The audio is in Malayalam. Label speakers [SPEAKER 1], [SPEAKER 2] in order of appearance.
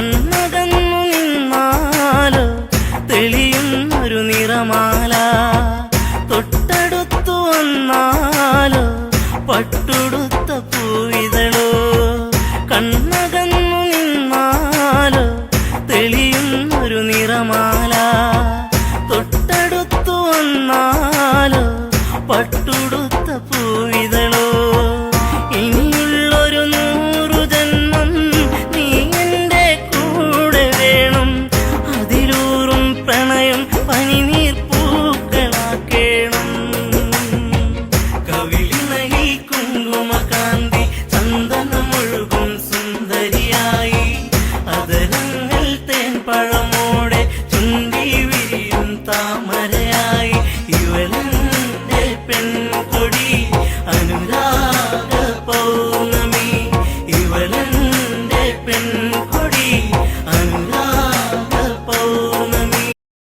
[SPEAKER 1] കണ്ണകന്നു നിന്നാലോ തെളിയുന്നൊരു നിറമാല. തൊട്ടടുത്തു വന്നാലോ പട്ടുടുത്ത പൂവിതളോ. കണ്ണകന്നു നിന്നാലോ തെളിയുന്നൊരു നിറമാല. തൊട്ടടുത്തു വന്നാലോ പട്ടു പഴമോടെ ചുണ്ടി വിരിയും താമരയായി.